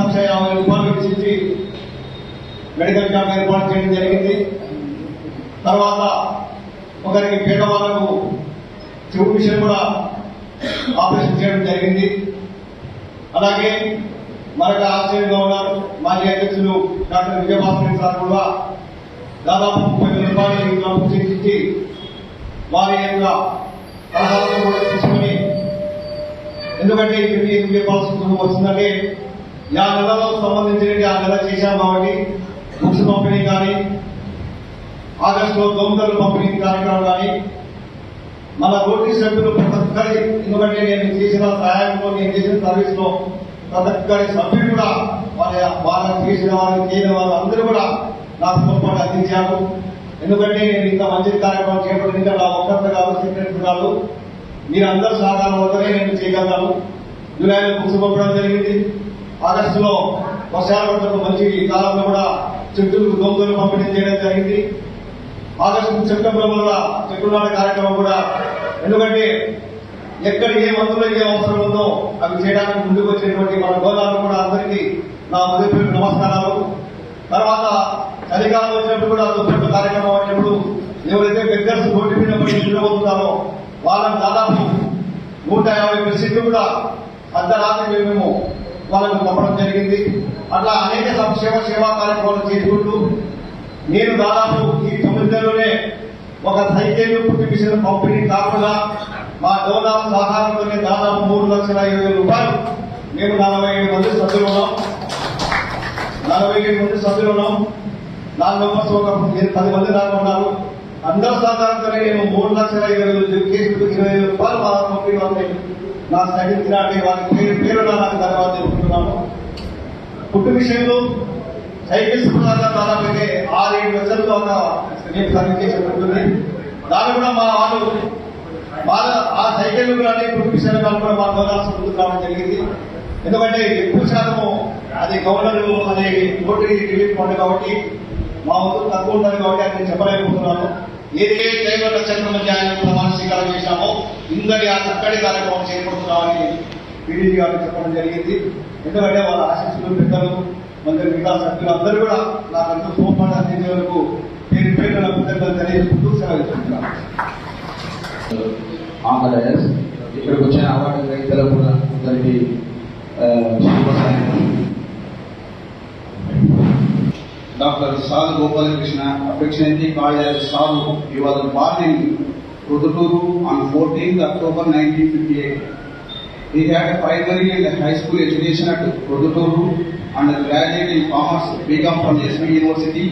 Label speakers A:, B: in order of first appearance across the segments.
A: లక్ష యాభై రూపాయలు వెచ్చించి మెడికల్ క్యాంప్ ఏర్పాటు చేయడం జరిగింది. తర్వాత ఒకరికి పేదవాళ్ళకు చెవు విషయం కూడా ఆపరేషన్ చేయడం జరిగింది. అలాగే మరొక ఆశ్చర్యంగా ఉన్నారు మాజీ అధ్యక్షులు డాక్టర్ విజయభాస్కర్ సార్ కూడా దాదాపు ముప్పై వేల రూపాయలు ఈ క్లబ్ వారి యొక్క సలహాలను కూడా తీసుకుని ఎందుకంటే ఇక్కడికి ఎందుకు చెప్పాల్సి వస్తుందంటే ఆ నెలలో సంబంధించినవి ఆ నెల చేశాం కాబట్టి బుక్స్ పంపిణీ కానీ ఆగస్టులో దొంగలు పంపిణీ కార్యక్రమం కానీ మన రోటరీ సభ్యులు ప్రతి ఒక్కరి ఎందుకంటే నేను చేసిన సహాయంలో నేను చేసిన సర్వీస్లో ప్రతి ఒక్కరి సభ్యులు కూడా వాళ్ళ వాళ్ళ చేసిన వాళ్ళు చేయని వాళ్ళు అందరూ కూడా నాకు తోడ్పాటు అందించారు. ఎందుకంటే నేను ఇంత మంచి కార్యక్రమం చేయడం ఇంకా నా ఒక్కరితో కాదు సెక్రటరీ కాదు. మీరు అందరూ సహకారం వద్దనే నేను చేయగలను. జూలైలో బుక్స్ పంపడం జరిగింది. ఆగస్టులో వర్షాలు పడుతున్న మంచి కాలంలో కూడా చెట్టులకు దోమలు పంపిణీ చేయడం జరిగింది. ఆగస్టు సెప్టెంబర్ వల్ల చెట్టు నాటే కార్యక్రమం కూడా ఎందుకంటే ఎక్కడ ఏ మందులు ఏ అవసరం ఉందో అవి చేయడానికి ముందుకు వచ్చినటువంటి మన గోదాలు కూడా అందరికీ నా మొదటి నమస్కారాలు. తర్వాత చలికాలం వచ్చినప్పుడు కూడా దుప్పట్ల కార్యక్రమం వచ్చినప్పుడు ఎవరైతే బెగ్గర్స్ రోడ్డు మీద పడి నిలబోతున్నారో వాళ్ళని దాదాపు నూట యాభై సీట్లు కూడా అర్ధరాత్రి మేము వాళ్ళకు పంపడం జరిగింది. అట్లా అనేక సంక్షేమ సేవా కార్యక్రమాలు చేసుకుంటూ నేను దాదాపు ఈ తొమ్మిదిలోనే ఒక సైకిల్ పుట్టిన పంపిణీ కాకుండా మా డోనార్ సహకారంతోనే దాదాపు మూడు లక్షల ఇరవై వేల రూపాయలు మేము నలభై ఏడు మంది సభ్యులు ఉన్నాం. నలభై ఏడు మంది సభ్యులు ఉన్నాం. నాలుగు మెంబర్స్ ఒక పది మంది దాకా ఉన్నారు. అందరూ సహకారంతోనే నేను మూడు లక్షల ఇరవై వేలు కేసులు ఇరవై వేల రూపాయలు మా పంపిణీ నా సైకిల్ అంటే పేరు పేరు నాకు ధన్యవాదాలు చెప్పుకుంటున్నాను పుట్టు విషయంలో సైకిల్స్ కూడా దాదాపు ఆరు ఏడు లక్షలతో ఒక నేను సర్వీస్ ఉంటుంది దాన్ని కూడా మా వాళ్ళు వాళ్ళ ఆ సైకిల్ కూడా పుట్టు విషయాన్ని కూడా మా గోదావరి ముందుకు జరిగింది. ఎందుకంటే ఎక్కువ శాతము అది గవర్నర్ అనే నోటరీ రిలీఫ్ ఫండ్ కాబట్టి మా వంతు తక్కువ ఉంటుంది కాబట్టి అది నేను చెప్పలేకపోతున్నాను. ఏదైతే దైవత చక్ర మధ్య ప్రమాణ స్వీకారం చేశామో ఇందరి ఆ చక్కటి కార్యక్రమం చేపడుతున్నామని పీడీజీ గారు చెప్పడం జరిగింది. ఎందుకంటే వాళ్ళ ఆశీస్సులు పెద్దలు మంత్రి మిగతా సభ్యులు అందరూ కూడా నాకు ఎంతో సోపాటు అందించే వరకు పేరు పేరు కృతజ్ఞతలు తెలియజేస్తూ సెలవిస్తున్నాను
B: ఆంధ్రప్రదేశ్ ఇక్కడికి వచ్చిన అవార్డు రైతులకు కూడా అందరికీ ఆ,
C: డాక్టర్ సాధు గోపాలకృష్ణ అఫెక్షన్ కాళ్ళ సాధు ఇవాళ morning Ruduturu on fourteenth October nineteen fifty eight he had primary and high school education at Ruduturu and graduate in commerce BCom from S V university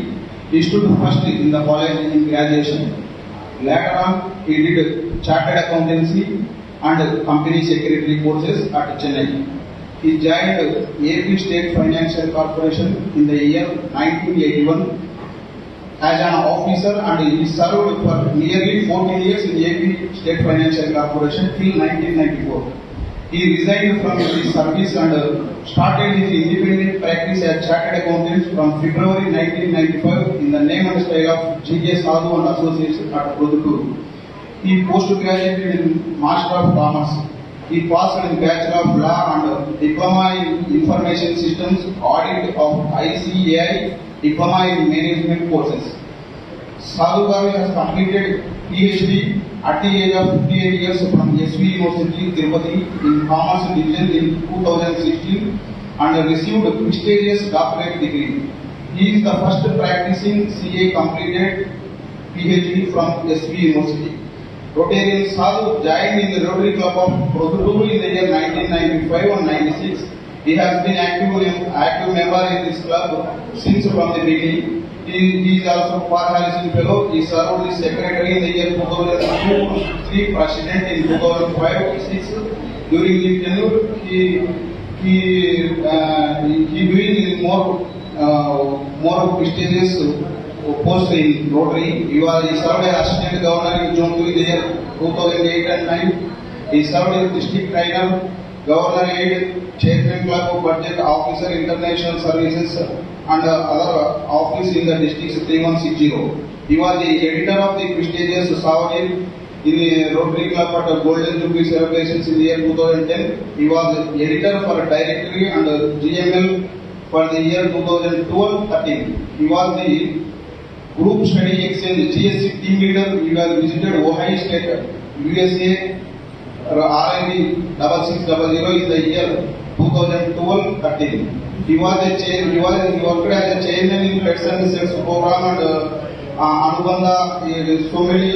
C: he student first in the college in graduation later on he did chartered accountancy and company security courses at Chennai He joined AP State Financial Corporation in the year 1981 as an officer and he served for nearly 14 years in AP State Financial Corporation till 1994. He resigned from his service and started his independent practice as chartered accountant from February 1995 in the name and style of G.K. Sadhu and Associates at Prodhutur. He postgraduated in Master of Commerce. He passed in Bachelor of Law and Diploma in Information Systems, Audit of ICAI, Diploma in Management courses. Sadhu Garu has completed PhD at the age of 58 years from SV University, Tirupati in Commerce Division in 2016 and received a prestigious doctorate degree. He is the first practicing CA completed PhD from SV University. Rotarian Sadhu joined in the Rotary Club of Prodhutur in the year 1995 and 96. He has been active, active member in this club since from the beginning. He, he is also Par Harrison Fellow. He served as secretary in the year 2002, three president in 2005 6. During the tenure, he he uh, he doing more uh, more prestigious post in Rotary. He was he served assistant governor in June in the 2008 and 9. He served as district trainer, governor aide, chairman club, of budget officer, international services, and uh, other office in the district 3160. He was the editor of the prestigious Savaril in the Rotary Club at Golden Jubilee celebrations in the year 2010. He was editor for directory and uh, GML for the year 2012-13. He was the group study exchange G S C team leader you're visited Ohio state USA R N double six double zero the year two thousand twelve thirteen. అనుబంధ so many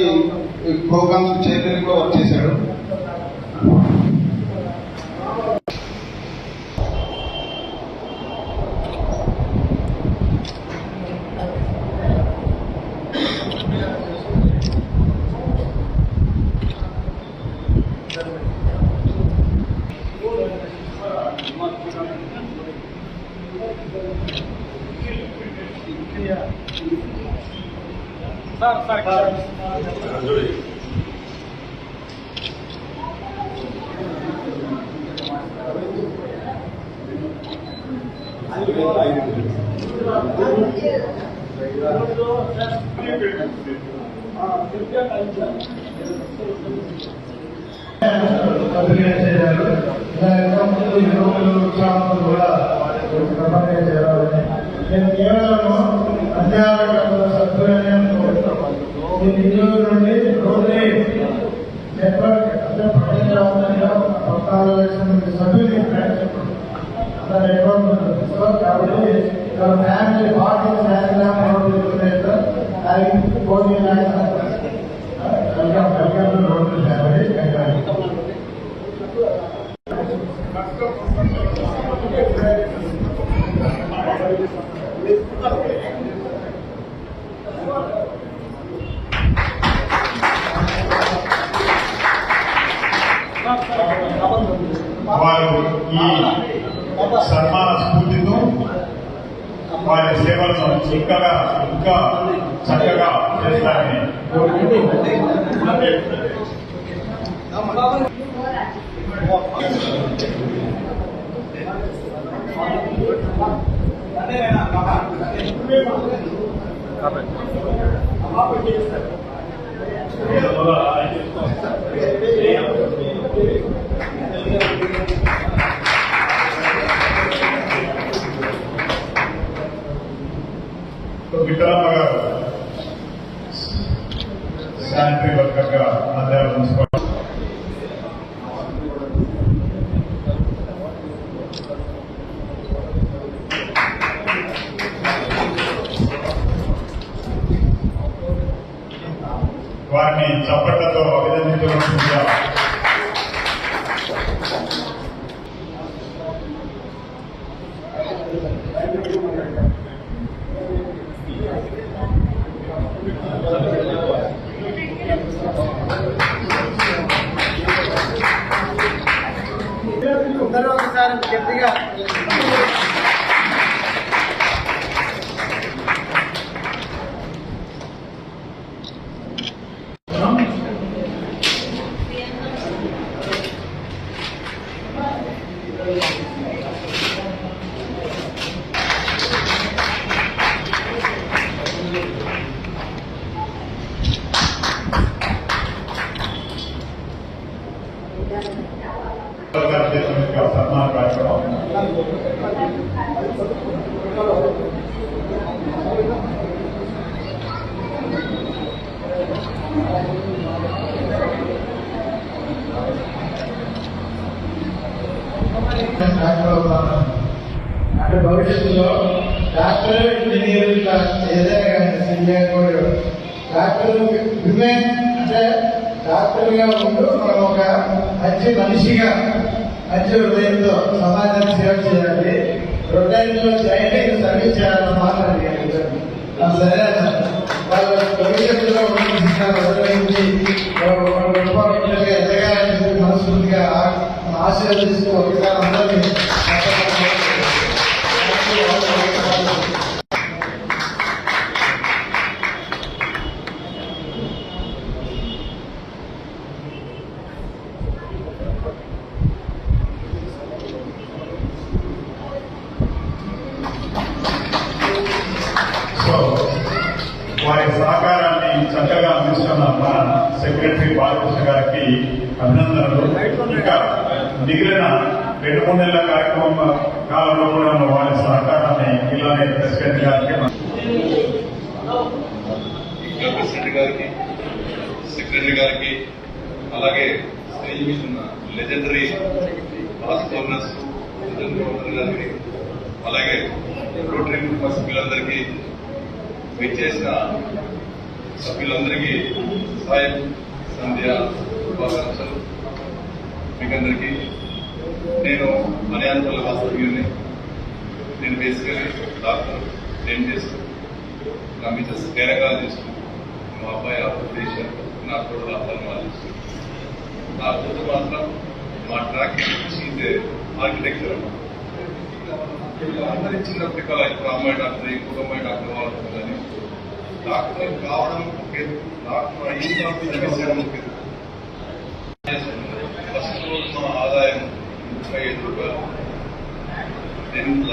C: programmes chairman కూడా work చేశాడు.
D: ప్రపంచం చేరాలని. నేను కేవలం అధ్యాపకుల సభ్యులని కోరుతున్నాను. నుండి రోటరీ నెట్వర్క్ అంటే ప్రపంచవ్యాప్తంగా పద్నాలుగు లక్షల మంది సభ్యులు అంత నెట్వర్క్ ఉంటుంది సో కాబట్టి ఫ్యామిలీ పార్టీ ఫ్యామిలీ అది కోటి welcome welcome to Rotary family
E: వారు ఈ సన్మాన స్ఫూర్తితో వారి సేవలను ఇంకా ఇంకా చక్కగా చేస్తారని విక్రమ్మ గారు శానిటరీ వర్కర్గా నంద్యాల వారిని చప్పట్లతో అభినందించవలసిందిగా సన్మాన కార్యక్రమం
D: అంటే భవిష్యత్తులో డాక్టర్ ఇంజనీరింగ్ క్లాస్ ఏదైనా కానీ కూడా డాక్టర్ విమెన్ డాక్టర్గా ఉంటూ మనం ఒక మంచి మనిషిగా మంచి హృదయంతో సమాజానికి సేవ చేయాలి. రొటైన్లో జాయిన్ అయ్యి సర్వీస్ చేయాలని మాట్లాడి సరే అన్న. వాళ్ళ భవిష్యత్తులో ఉన్న శిక్షణ వదిలించి ఎదగాలని మనస్ఫూర్తిగా ఆశీర్వదిస్తూ ఒకసారి అందరినీ
E: సో వారి సహకారాన్ని చక్కగా అందిస్తున్న మన సెక్రటరీ బాలకృష్ణ గారికి అభినందనలు ఇంకా మిగిలిన రెండు మూడు నెలల కార్యక్రమం కాలంలో కూడా ఉన్న వారి సహకారాన్ని ఇలానే ప్రెసిడెంట్ గారికి
F: ఇంకా ప్రెసిడెంట్ గారికి సెక్రటరీ గారికి అలాగే స్టేజ్ మీద ఉన్న legendary pass governors legendary governor గారికి అలాగే రోటరీ కుటుంబ సభ్యులందరికీ విచ్చేసిన సభ్యులందరికీ సాయం సంధ్య శుభాకాంక్షలు. మీకందరికీ నేను మలయాళపల్లి వాస్తవ్యుని నేను బేసికలీ డాక్టర్ ఏం చేస్తాను నా మిసెస్ గైనకాలజిస్ట్ మా అబ్బాయి ఆపరేషన్ నా కూడా అఫర్మాలజిస్ట్ నా కూతురు మాత్రం మా ట్రాక్ ఆర్కిటెక్చర్ ఆర్కిటెక్చర్ అందరి చిన్నప్పటి కళ ఇప్పుడు అమ్మాయి డాక్టర్ ఇంకొక అమ్మాయి డాక్టర్ వాళ్ళు కానీ డాక్టర్ కావడం ఒకే డాక్టర్ అయిన తర్వాత ఫస్ట్ రోజు మా ఆదాయం ముప్పై ఐదు రూపాయలు. నేను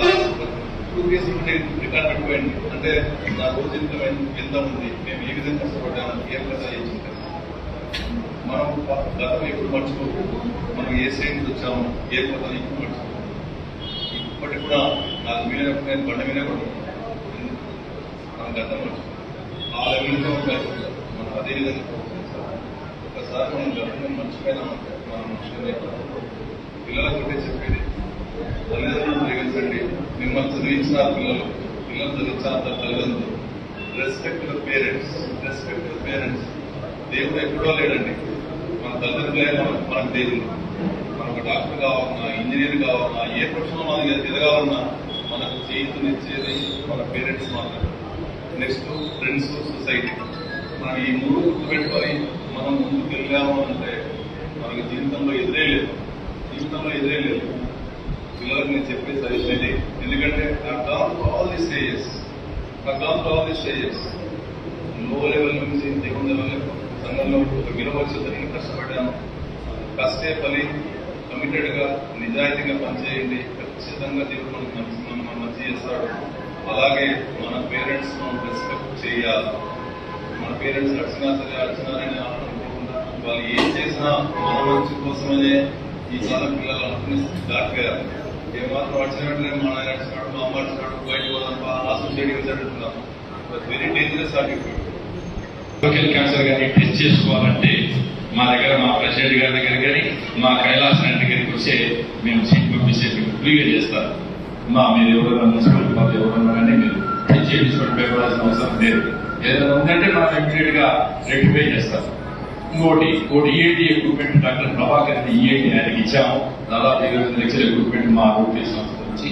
F: టూ డేస్ నేను రికార్డ్ పెట్టుకోండి అంటే నా రోజు ఎంత- ఉంది? మేము ఏ విధంగా కష్టపడ్డాము? ఏం కథ చేసింటాం మనం గతం ఎప్పుడు మర్చిపోకూడదు. మనం ఏ సైన్స్ వచ్చాము? ఏ పథం ఎప్పుడు మర్చిపోకూడదు? ఇప్పటికి కూడా నాకు వీలైనప్పుడు నేను బండ మీద కూడా మనం గతం ఆ లెవెల్తో ఉంటారు మనం అదే విధంగా ఒకసారి మనం గతం మర్చిపోయినామంటే మనం మర్చిపోయిన పిల్లలకు ఒకటే చెప్పేది. తల్లిదండ్రులు జీవించండి మిమ్మల్ని చదివించినారు పిల్లలు పిల్లలు చదివించారు తల్లిదండ్రులు respect the parents respect the parents దేవుడు ఎక్కడో లేడండి. మన తల్లిదండ్రులే మన మనకు దేవుడు. మనకు డాక్టర్ కావాలన్నా ఇంజనీర్ కావాలన్నా ఏ ప్రొఫెషన్ మనకి ఎదగాలన్నా మనకు చేతునిచ్చేది మన పేరెంట్స్ మాత్రమే. నెక్స్ట్ ఫ్రెండ్స్ సొసైటీ మనం ఈ మూడు గుర్తుపెట్టుకొని మనం ముందుకు వెళ్ళాము అంటే మనకి జీవితంలో ఎదురే లేదు. జీవితంలో ఎదురే లేదు. పిల్లలకు నేను చెప్పే సజెషన్ ఇది. ఎందుకంటే gone all the stages gone all the స్టేజెస్లో లెవెల్ నుంచి దిగువ లెవెల్ సంఘంలో ఒక విలువ వచ్చేసరికి కష్టపడ్డాను. కష్టే ఫలి కమిటెడ్గా నిజాయితీగా పనిచేయండి. ఖచ్చితంగా దేవుడు మనకు మంచి మనం మంచి చేస్తాడు అలాగే మన పేరెంట్స్ మనం రెస్పెక్ట్ చేయాలి. మన పేరెంట్స్ అడిచినా సరే అడిచినారని అనుకోకుండా వాళ్ళు ఏం చేసినా మన మంచి కోసమనే ఈ కాలం పిల్లలు అనుకుని దాటిపోయారు ఏమాత్రం అడిచిన మా నాయన అడిచినాడు మా అమ్మ అడిచినాడు బయట పోదాం అసోసియేట్ అంటున్నాం వెరీ డేంజరస్ ఆటిట్యూడ్
G: క్యాన్సర్ గాని టెస్ట్ చేసుకోవాలంటే మా దగ్గర మా ప్రెసిడెంట్ గారి దగ్గర కానీ మా కైలాస్ రెడ్డి దగ్గరికి వచ్చే మేము సీట్ పంపిస్తే మీకు ఫ్రీగా చేస్తారు మా మీరు ఎవరైనా మున్సిపాలిటీ వాళ్ళు ఎవరైనా కానీ మీరు టెస్ట్ చేయించుకొని భయపడాల్సిన అవసరం లేదు. ఏదైనా ఉందంటే మనం ఇమీడియట్గా రెక్టిఫై చేస్తారు ఇంకోటి ఇంకోటి E A T equipment doctor Prabhakar E A T ఆయనకి ఇచ్చాము. దాదాపు ఇరవై ఐదు లక్షల ఎక్విప్మెంట్ మా రూపీ సంస్థ నుంచి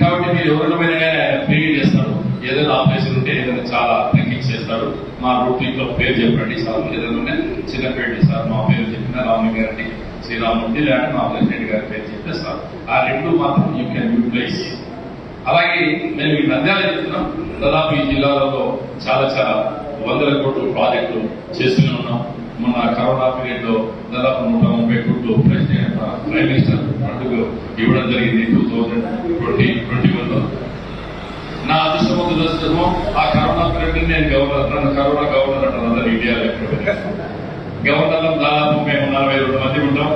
G: కాబట్టి మీరు ఎవరిలో కానీ ఆయన ఫ్రీగా చేస్తారు. ఏదైనా ఆపరేషన్ ఉంటే ఏదైనా చాలా టెక్నిక్స్ చేస్తారు. మా రూటీన్లో పేరు చెప్పండి సార్. ఏదైనా ఉంటే చిన్న సార్ మా పేరు చెప్పిన రామ గారిని శ్రీరాముడి లేదంటే మా ప్రెసిడెంట్ గారి పేరు చెప్తే సార్ ఆ రెండు మాత్రం యూ కెన్ యూటిలైజ్ అలాగే మేము ఈ మధ్యాహ్నం చెప్తున్నాం. దాదాపు ఈ జిల్లాలలో చాలా చాలా వందల కోట్లు ప్రాజెక్టులు చేస్తూనే ఉన్నాం. మొన్న కరోనా పీరియడ్లో దాదాపు నూట ముప్పై కోట్లు ప్రెసిడెంట్ ప్రైమ్ మినిస్టర్ ఇవ్వడం జరిగింది. టూ థౌజండ్ ట్వంటీ ట్వంటీ వన్లో నా అదృష్టవంతు దర్శనము ఆ కరోనా పీరియడ్ నేను గవర్నర్ నన్ను కరోనా గవర్నర్ అంటారు ఇండియాలో గవర్నర్లో దాదాపు మేము నలభై రెండు మంది ఉంటాం.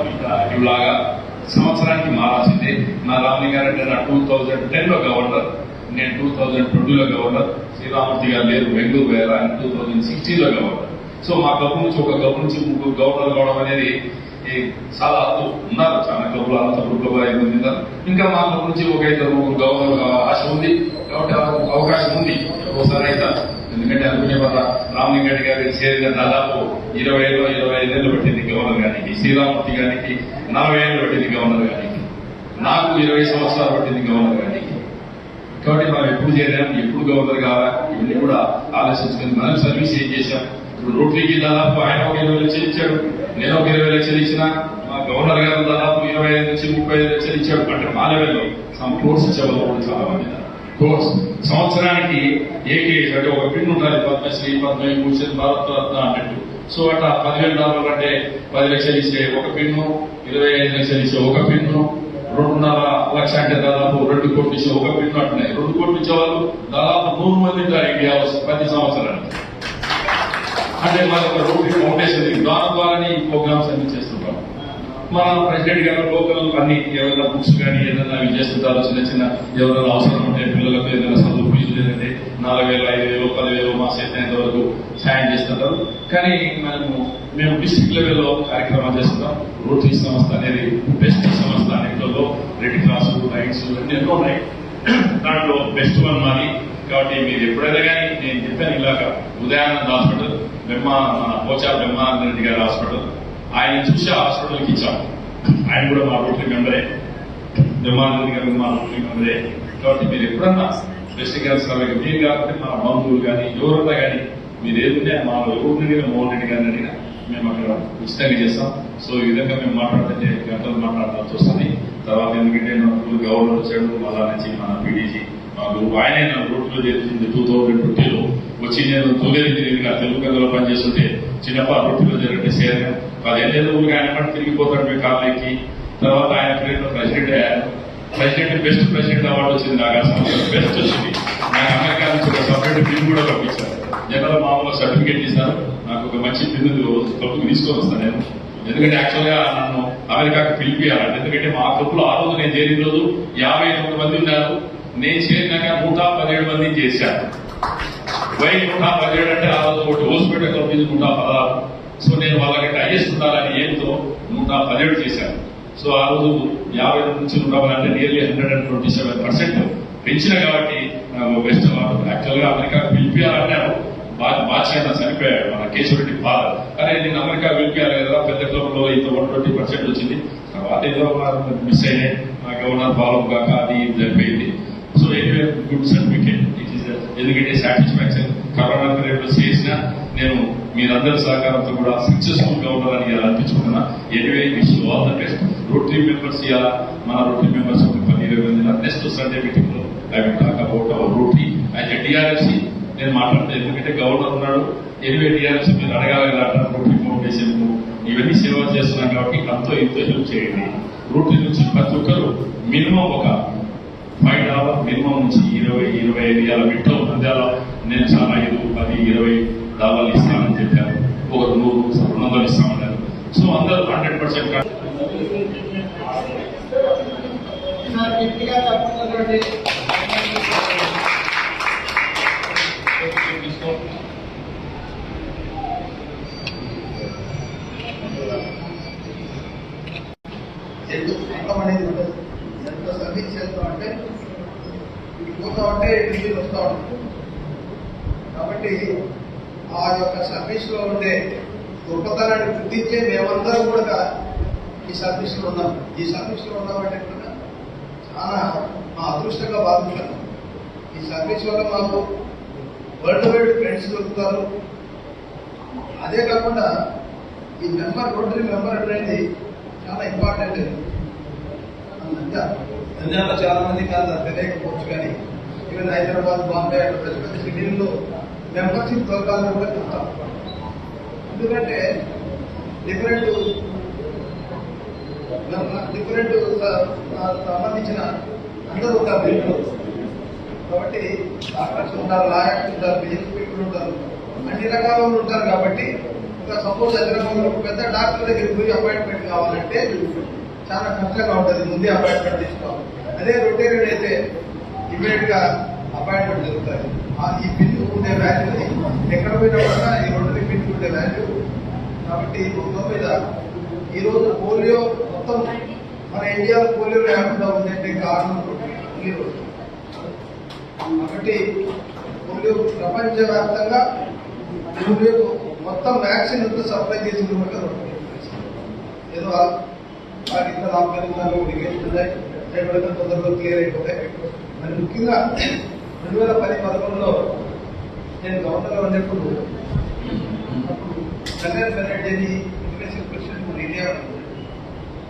G: ఇలాగా సంవత్సరానికి మారాల్సిందే. నా రామలింగ గారు అంటే నా టూ థౌజండ్ టెన్లో గవర్నర్. నేను టూ థౌజండ్ ట్వంటీలో గవర్నర్. శ్రీరామూర్తి గారు లేరు బెంగళూరు వేరే టూ థౌజండ్ సిక్స్టీన్లో గవర్నర్. సో మా గవర్నర్ నుంచి ఒక గవర్నర్ నుంచి ముగ్గురు గవర్నర్ కావడం అనేది ఈ చాలా ఉన్నారు. చాలా క్లబ్లు అంతా క్లబ్ ఐదు ఇంకా మా క్లబ్ నుంచి ఒక ఇద్దరు ముగ్గురు ఆశ ఉంది. కాబట్టి అవకాశం ఉంది. ఒకసారి అయితే ఎందుకంటే అనుకునే వల్ల రామలింగడ్డి గారి చేరిన దాదాపు ఇరవై ఏళ్ళు ఇరవై ఐదేళ్ళు పట్టింది గవర్నర్ గారికి. శ్రీరామూర్తి గారికి నలభై ఏళ్ళు పట్టింది గవర్నర్ గారికి. నాకు ఇరవై సంవత్సరాలు పట్టింది గవర్నర్ గారికి. కాబట్టి మనం ఎప్పుడు చేరాం ఎప్పుడు గవర్నర్ కావాలా ఇవన్నీ కూడా ఆలోచించుకుని మనం సర్వీస్ ఏం చేశాం? ఇప్పుడు రోటరీకి దాదాపు ఆయన ఒక ఇరవై లక్షలు ఇచ్చాడు నేను ఒక ఇరవై లక్షలు ఇచ్చిన మా గవర్నర్ గారు దాదాపు ఇరవై ఐదు నుంచి ముప్పై ఐదు లక్షలు ఇచ్చాడు. అంటే మా లెవెల్లో సమ్ కోర్స్ ఇచ్చేవాళ్ళు చాలా మంది. కోర్స్ సంవత్సరానికి ఏకేఎస్ అంటే ఒక పిన్ ఉండాలి పద్మశ్రీ పద్మవిభూషణ్ భారత రత్న అన్నట్టు. సో అట్లా పదివేల డాలర్లు అంటే పది లక్షలు ఇచ్చే ఒక పిన్ను ఇరవై ఐదు లక్షలు ఇచ్చే ఒక పిన్ను రెండున్నర లక్ష అంటే దాదాపు రెండు కోట్లు ఇచ్చే ఒక పిన్ను అంటున్నాయి రెండు కోట్లు ఇచ్చేవాళ్ళు దాదాపు నూరు మంది ఉంటారు పది ప్రతి సంవత్సరానికి. అంటే మనకు రోడ్డు ఫౌండేషన్ దాని ద్వారానే ఈ ప్రోగ్రామ్స్ అన్ని చేస్తుంటాం. మన ప్రెసిడెంట్ గారు లోకల్ అన్ని ఎవరైనా బుక్స్ కానీ ఏదైనా అవి చేస్తుంటారు చిన్న చిన్న ఎవరైనా అవసరం ఉంటే పిల్లలకు ఏదైనా చదువు ఫీజు లేదంటే నాలుగు వేల ఐదు వేలు పదివేలు మా చేతినంత వరకు సాయం చేస్తుంటారు. కానీ మనము మేము డిస్టిక్ లెవెల్లో కార్యక్రమాలు చేస్తున్నాం రోటరీ సంస్థ అనేది బెస్ట్ సంస్థ అన్నింటిలో రెడ్ క్రాస్ లైట్స్ అన్ని ఎన్నో ఉన్నాయి. దాంట్లో బెస్ట్ వన్ మాది. కాబట్టి మీరు ఎప్పుడైనా కానీ నేను చెప్పాను ఇలాగ ఉదయానంద్ హాస్పిటల్ బ్రహ్మ మన పోచా బ్రహ్మానంద రెడ్డి గారి హాస్పిటల్. ఆయన చూసి ఆ హాస్పిటల్కి ఇచ్చాం. ఆయన కూడా మా రోటరీ మెంబరే. బ్రహ్మానంద రెడ్డి గారు మా రోటరీ మెంబరే. కాబట్టి మీరు ఎప్పుడన్నా బెస్ట్ క్యాన్సర్ సభకి మీరు కాకపోతే మన బంధువులు కానీ ఎవరన్నా కానీ మీరు ఏదంటే మా ఎవరిని అడిగినా మోహన్ రెడ్డి గారిని అడిగినా మేము అక్కడ ఉచితంగా చేస్తాం. సో ఈ విధంగా మేము మాట్లాడితే గంటలు మాట్లాడాల్సి వస్తుంది. తర్వాత ఎందుకంటే నాకు గవర్నర్ వచ్చాడు మళ్ళా నుంచి మన పీడీజీ మాకు ఆయన నా రోడ్లో చేసింది టూ థౌజండ్ ట్వంటీలో వచ్చి నేను తొమ్మిది ఇంజనీరింగ్ తెలుగు గంగలో పనిచేస్తుంటే చిన్నప్ప రోడ్లో జరిగితే సేర్ పదేళ్ళు ఊరికి ఆయన పని తిరిగిపోతాడు మీ కాలేజీకి. తర్వాత ఆయన పేరులో ప్రెసిడెంట్ అయ్యారు. ప్రెసిడెంట్ బెస్ట్ ప్రెసిడెంట్ అవార్డు వచ్చింది నాకు ఆ సంవత్సరం. బెస్ట్ వచ్చింది. నాకు అమెరికా నుంచి ఒక సపరేట్ బిల్ కూడా పంపించారు. జనరల్ మామూలుగా సర్టిఫికేట్ ఇస్తారు. నాకు ఒక మంచి బిల్లు తప్పుకు తీసుకొని వస్తాను నేను. ఎందుకంటే యాక్చువల్గా నన్ను అమెరికాకు పిలిపియాలంటే. ఎందుకంటే మా క్లబ్ ఆ రోజు నేను చేరిన రోజు యాభై ఎనిమిది మంది ఉన్నారు. నేను చేరినాక నూట పదిహేడు మంది చేశాను వై నూట పదిహేడు అంటే ఆ రోజు ఒకటి హాస్పిటల్ క్లబ్ నూట పదహారు. సో నేను వాళ్ళకి టైస్ ఉండాలని ఏంతో నూట పదిహేడు చేశాను సో ఆ రోజు యాభై నుంచి నూట అంటే nearly hundred and twenty seven percent పెంచిన కాబట్టి వెస్ట్ బెస్ట్ యాక్చువల్గా అమెరికా పిలిపియాలన్నారు బాధ్యత చనిపోయాడు మన కేశవరెడ్డి ఫాదర్ అరే నేను అమెరికా పిలిపియాలి కదా పెద్ద క్లబ్లో ఇంత వన్ ట్వంటీ పర్సెంట్ వచ్చింది. తర్వాత ఏదో మిస్ అయినాయి. గవర్నర్ ఫాలో కాక అది జరిపోయింది. So anyway good certificate it is ఎందుకంటే సాటిస్ఫాక్షన్ కరోనా పీరియడ్లో చేసిన నేను మీరందరి సహకారంతో కూడా సక్సెస్ఫుల్గా ఉన్నారని ఇలా అనిపించుకున్నా anyway wish all the best rotary members ఇలా మన రోటరీ మెంబర్స్ ఒక పది ఇరవై మంది నెక్స్ట్ సండే మీటింగ్లో I will talk about our rotary and uh నేను మాట్లాడతాను ఎందుకంటే గవర్నర్ ఉన్నాడు. ఎనివే డిఆర్ఎఫ్సి మీరు అడగాలి కదా రోటరీ ఫౌండేషన్ ఇవన్నీ సేవ చేస్తున్నాం కాబట్టి అంతో ఇంతో హెల్ప్ చేయండి. రోటరీ నుంచి ప్రతి ఒక్కరు మినిమం ఒక ఫైవ్ డాలర్ మినిమం నుంచి ఇరవై ఇరవై ఐదు ఇలా వింటూ నంద్యాల నేను చాలా ఐదు పది ఇరవై డాలర్లు ఇస్తానని చెప్పారు. ఒకరు నూరు రెండు వందలు ఇస్తామన్నారు. సో అందరూ హండ్రెడ్ పర్సెంట్
D: సార్ గట్టిగా చెప్పండి
H: ఎందుకు సంఘం అనేది ఉండదు ఎంత సర్వీస్ చేస్తాం అంటే ఇటు పోతా ఉంటే ఇటు నీళ్ళు వస్తూ ఉంటుంది కాబట్టి ఆ యొక్క సర్వీస్లో ఉండే గొప్పతనాన్ని గుర్తించే మేమందరం కూడా ఈ సర్వీస్లో ఉన్నాం ఈ సర్వీస్లో ఉన్నామంటే కూడా చాలా మా అదృష్టంగా భావించాను. ఈ సర్వీస్ వల్ల మాకు వరల్డ్ వైడ్ ఫ్రెండ్స్ దొరుకుతారు. అదే కాకుండా ఈ మెంబర్ రోటరీ మెంబర్ అనేది చాలా ఇంపార్టెంట్. నంద్యాల చాలా మంది కాదు తెలియకపోవచ్చు కానీ ఈవెన్ హైదరాబాద్ బాంబే అట్లా పెద్ద పెద్ద సిటీల్లో మెంబర్షిప్ దొరకాలని కూడా చెప్తాం. ఎందుకంటే డిఫరెంట్ డిఫరెంట్ సంబంధించిన అందరూ ఒక బిల్లు కాబట్టి డాక్టర్స్ ఉంటారు లాయర్స్ ఉంటారు బిజినెస్ పీపుల్ ఉంటారు అన్ని రకాల వాళ్ళు ఉంటారు కాబట్టి ఒక సపోజ్ హైదరాబాద్లో ఒక పెద్ద డాక్టర్ దగ్గరికి పోయి అపాయింట్మెంట్ కావాలంటే చాలా కష్టంగా ఉంటుంది ముందే అపాయింట్మెంట్ తీసుకోవాలి. అదే రొటేరియన్ అయితే ఇమీడియట్గా అపాయింట్మెంట్ దొరుకుతుంది ఈ బిల్లు ఉండే వాల్యూని ఎక్కడ పోయినా కూడా ఈ రెండు బిల్లు ఉండే వాల్యూ కాబట్టి మొత్తం మీద ఈరోజు పోలియో మొత్తం మన ఇండియాలో పోలియో లేకుండా ఉందంటే కారణం ఈ రోజు. పోలియో ప్రపంచవ్యాప్తంగా పోలియో మొత్తం వ్యాక్సిన్ అంతా సప్లై చేసింది కూడా ఏదో ఆ- పాకిస్తాన్ ఆఫ్ఘనిస్తాన్ రిగేషన్ ఎక్కడైతే తొందరలో క్లియర్ అయిపోతాయి. మరి ముఖ్యంగా రెండు వేల పది పదకొండులో నేను గవర్నర్గా ఉన్నప్పుడు కళ్యాణ్ బెనర్జీని ఇంటర్నేషనల్ ప్రెసిడెంట్ మన ఇండియా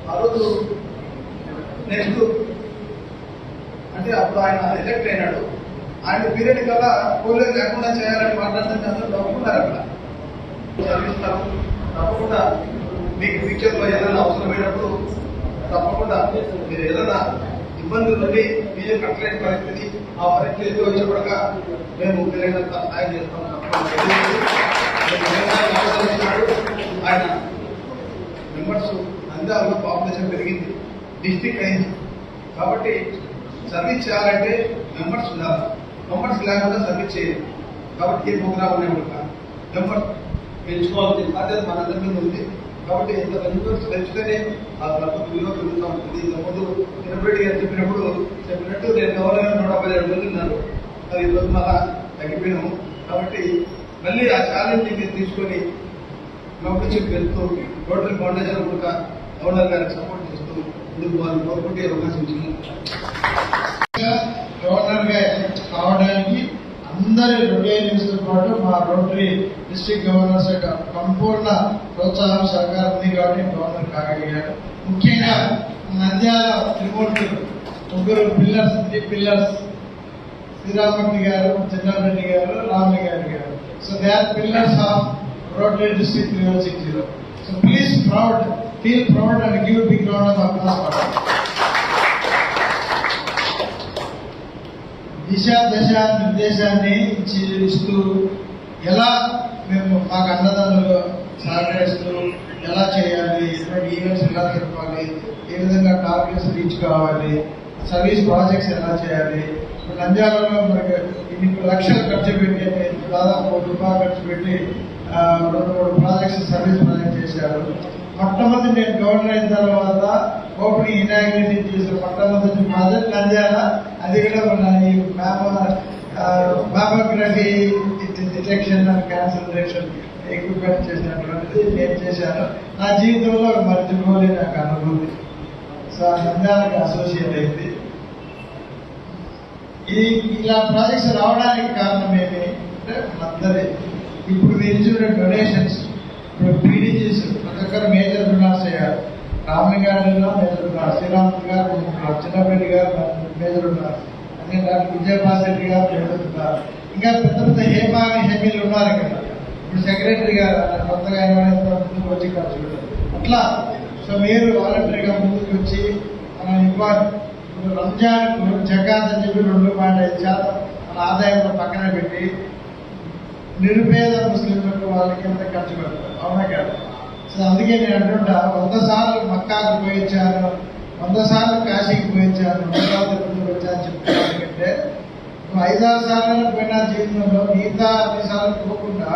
H: ఆ రోజు నెక్స్ట్ అంటే అప్పుడు ఆయన ఎలక్ట్ అయినాడు. ఆయన పీరియడ్ కల్లా పోలియో లేకుండా చేయాలని మాట్లాడుతుంటే అందరూ నవ్వుకున్నారు అక్కడ చదివిస్తాము తప్పకుండా మీకు ఫ్యూచర్లో ఏదైనా అవసరమైనప్పుడు తప్పకుండా మీరు ఏదైనా ఇబ్బందులు నుండి మీరు కట్టలేని పరిస్థితి ఆ పరిస్థితిలో ఎదురు మేము వీలైనంత సహాయం చేస్తాం ఆయన మెంబర్స్ జిల్లాలో పాపులేషన్ పెరిగింది. డిస్టిక్ అయింది. కాబట్టి సర్వీస్ చేయాలంటే మెంబర్స్ ఉండాలి. మెంబర్స్ లేకుండా సర్వీస్ చేయాలి కాబట్టి ఏ ప్రోగ్రామ్ ఉన్నాయి కూడా మెంబర్స్ పెంచుకోవాల్సిన బాధ్యత మనందరి మీద ఉంది. కాబట్టి ఎంత మెంబర్స్ పెంచుతేనే ఆ ప్రభుత్వ విలువ పెరుగుతూ ఉంటుంది. ఇంతకుముందు తిరుపతి అని చెప్పినప్పుడు చెప్పినట్టు నేను గవర్నమెంట్ నూట డెబ్బై ఏడు రోజులు ఉన్నారు. మరి ఈరోజు మళ్ళా తగ్గిపోయినాము. కాబట్టి మళ్ళీ ఆ ఛాలెంజ్ తీసుకొని మెంబర్షిప్ వెళ్తూ రోటరీ ఫౌండేషన్ కూడా గవర్నర్ గారికి సపోర్ట్ చేస్తూ ముందుకు వాళ్ళు కోరుకుంటే అవకాశం ఇచ్చింది
D: గవర్నర్గా కావడానికి అందరి రొటేరియన్స్తో పాటు మా రోటరీ డిస్ట్రిక్ట్ గవర్నర్స్ యొక్క సంపూర్ణ ప్రోత్సాహం సహకారం ఉంది కాబట్టి గవర్నర్ కాగలిగాడు ముఖ్యంగా నంద్యాల త్రిమూర్తి ముగ్గురు పిల్లర్స్ త్రీ పిల్లర్స్ శ్రీరామరెడ్డి గారు చిన్నారెడ్డి గారు రామయ్య గారి గారు. So they are pillars of rotary district three so please proud so please proud feel proud and give big round of applause దిశ దశ నిర్దేశాన్ని ఇస్తూ ఎలా మేము మాకు అన్నదమ్ములు సహకరిస్తూ ఎలా చేయాలి ఎటువంటి ఈవెంట్స్ ఎలా జరపాలి ఏ విధంగా టార్గెట్స్ రీచ్ కావాలి సర్వీస్ ప్రాజెక్ట్స్ ఎలా చేయాలి నంద్యాలలో మనకి ఇన్ని లక్షలు ఖర్చు పెట్టి దాదాపు కోటి రూపాయలు ఖర్చు పెట్టి రెండు మూడు ప్రాజెక్ట్స్ సర్వీస్ ప్రాజెక్ట్ చేశారు. మొట్టమొదటి నేను గవర్నర్ అయిన తర్వాత ఓపెనింగ్ ఇనాగ్రేషన్ చేసిన మొట్టమొదటి ప్రాజెక్ట్ నంద్యాల అది కూడా మన ఈ mammography detection and detection equipment చేసినటువంటిది నేను చేశాను. నా జీవితంలో మర్చిపోలే నాకు అనుభూతి. సో ఆ నంద్యాలకు అసోసియేట్ అయింది. ఈ ఇలా ప్రాజెక్ట్స్ రావడానికి కారణం ఏమి అంటే మనందరి ఇప్పుడు మీరు చూసిన డొనేషన్స్ ఇప్పుడు పీడీజీస్ ప్రతి మేజర్ డొనార్స్ అయ్యారు రామయ్య గారు మేజర్ ఉన్నారు శ్రీరాములు గారు మేజర్ ఉన్నారు చిన్నపల్లి గారు మేజర్ ఉన్నారు అదే డాక్టర్ విజయభాస్ రెడ్డి గారు మేజర్ ఉన్నారు ఇంకా పెద్ద పెద్ద హేమా హేమీలు ఉన్నారు కదా ఇప్పుడు సెక్రటరీ గారు కొత్తగా ఏమైనా ముందుకు వచ్చి ఖర్చు అట్లా. సో మీరు వాలంటరీగా ముందుకు వచ్చి మనం ఇవ్వాలి. రంజాన్ జకాత్ అని చెప్పి రెండు పాయింట్ ఐదు శాతం మన ఆదాయంలో పక్కన పెట్టి నిరుపేద ముస్లింలకు వాళ్ళకి ఎంత ఖర్చు పెడతారు? అవునా కాదు? సో అందుకే నేను అంటుంటా వంద సార్లు మక్కాకు పోయించాను వంద సార్లు కాశీకి పోయించాను వంద సార్లు తిరుపతికి వచ్చాను చెప్తానంటే నువ్వు ఐదారు సార్లు పోయిన జీవితంలో మిగతా అన్ని సార్లు పోకుండా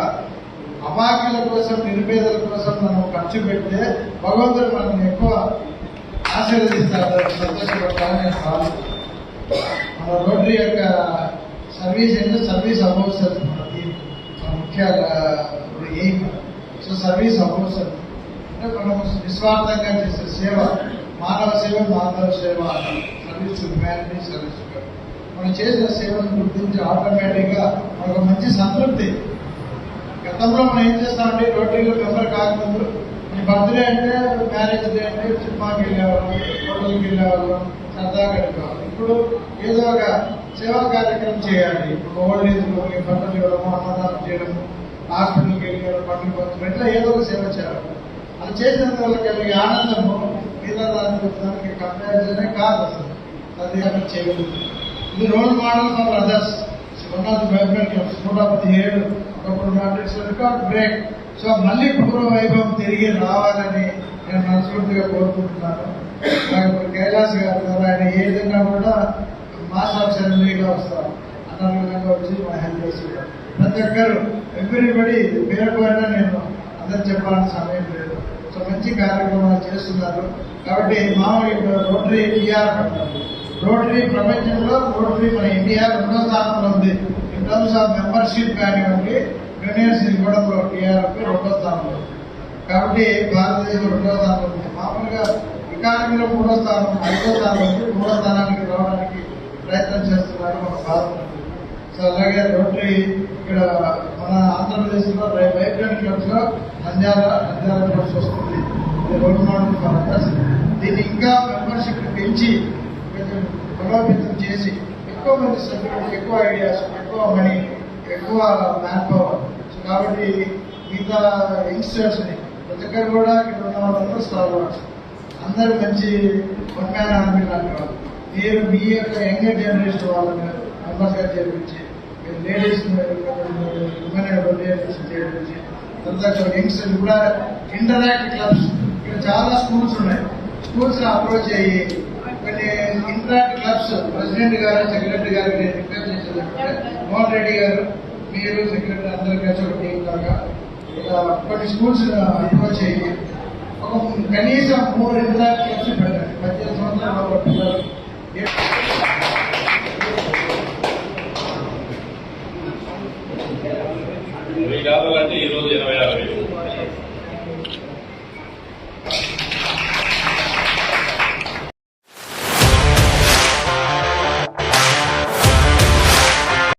D: అమాయకుల కోసం నిరుపేదల కోసం మనం ఖర్చు పెడితే భగవంతుడు మనం ఎక్కువ ఆశీర్వదిస్తారు సంతోషపడతాను నేను భావిస్తున్నాను. మన రోటరీ యొక్క సర్వీస్ అంటే సర్వీస్ అబౌట్ సెల్ఫ్. మన ముఖ్య ఎయిమ్ సో సర్వీస్ అబౌట్ అంటే మనం నిస్వార్థంగా చేసే సేవ మానవ సేవ మానవ సేవ సర్వీస్ హ్యుమానిటీ సర్వీస్ మనం చేసిన సేవను గుర్తించి ఆటోమేటిక్గా ఒక మంచి సంతృప్తి. గతంలో మనం ఏం చేస్తామంటే రోటరీలో మెంబర్ కాకముందు మీ బర్త్డే అంటే మ్యారేజ్ డే అంటే సినిమాకి వెళ్ళేవాళ్ళం హోటల్కి వెళ్ళేవాళ్ళం సరదాగా గడిపేవాళ్ళం. ఇప్పుడు ఏదో ఒక సేవా కార్యక్రమం చేయాలి. ఇప్పుడు ఓల్డ్ ఏజ్ బట్టలు ఇవ్వడము అన్నదానం చేయడము హాస్పిటల్కి వెళ్ళి బట్టలు పంచడం ఇట్లా ఏదో ఒక సేవ చేయాలి. అది చేసినంత వాళ్ళకి కలిగే ఆనందము మిగతా దానికి దానికి కంపారిజనే కాదు అసలు. అది అక్కడ చేయగలుగుతుంది ఇది role model of others one of the development clubs నూట పదిహేడు. ఒకప్పుడు మ్యాట్రిక్స్ రికార్డ్ బ్రేక్ సో మళ్ళీ పూర్వ వైభవం తిరిగి రావాలని నేను మనస్ఫూర్తిగా కోరుకుంటున్నాను. ఇప్పుడు కైలాస్ గారు ద్వారా ఆయన ఏ విధంగా కూడా మాస్ ఆఫ్ సెరమనీగా వస్తారు. అన్న విధంగా వచ్చి మా హెల్ప్ చేస్తున్నారు. ప్రతి ఒక్కరు ఎవ్రీబడి పేరు పోయినా నేను అందరు చెప్పాలని సమయం లేదు. మంచి కార్యక్రమాలు చేస్తున్నారు. కాబట్టి మామూలు రోటరీ టీఆర్ రోటరీ ప్రపంచంలో రోటరీ మన ఇండియా రెండో స్థానంలో ఉంది. ఇన్ టర్మ్స్ ఆఫ్ మెంబర్షిప్ కానివ్వండి యూనియన్స్ ఇవ్వడంలో టీఆర్ఎఫ్ రెండో స్థానంలో ఉంది. కాబట్టి భారతదేశం రెండో స్థానంలో ఉంది. మామూలుగా ఎకానమీలో మూడో స్థానం ఐదో స్థానం ఉంది. మూడో స్థానానికి రావడానికి ప్రయత్నం చేస్తున్నారు మన భారత అలాగే రోటరీ ఇక్కడ మన ఆంధ్రప్రదేశ్లో వైబ్రెంట్ క్లబ్స్లో నంద్యాల నంద్యాల క్లబ్స్ వస్తుంది. ఇది రోల్ మోడల్ ఫర్ దీన్ని ఇంకా మెంబర్షిప్ పెంచి కొంచెం బలోపేతం చేసి ఎక్కువ మంది సభ్యులు ఎక్కువ ఐడియాస్ ఎక్కువ మనీ ఎక్కువ మ్యాన్ పవర్ సో కాబట్టి మిగతా యంగ్స్టర్స్ని ప్రతి ఒక్కరు కూడా ఇక్కడ ఉన్న వాళ్ళందరూ స్టార్ వాట్స్ అందరూ మంచి వన్ మ్యాన్ ఆర్మీ లాంటి వాళ్ళు. మీరు మీ యొక్క యంగర్ జనరేషన్ వాళ్ళు అమ్మగా చేపించి లేడీస్ ఉమెన్ లేడీస్ కూడా ఇంటరాక్ట్ క్లబ్స్ ఇక్కడ చాలా స్కూల్స్ ఉన్నాయి స్కూల్స్ అప్రోచ్ అయ్యి కొన్ని ఇంటరాక్ట్ క్లబ్స్ ప్రెసిడెంట్ గారు సెక్రటరీ గారు నేను రిక్వెస్ట్ చేసేదంటే మోహన్ రెడ్డి గారు మీరు సెక్రటరీ అందరూ కలిసి ఒక టీం లాగా కొన్ని స్కూల్స్ అప్రోచ్ అయ్యి ఒక కనీసం మూడు ఇంటరాక్ట్ క్లబ్స్ పెట్టండి పద్దెనిమిది సంవత్సరాల పిల్లలు y no tiene.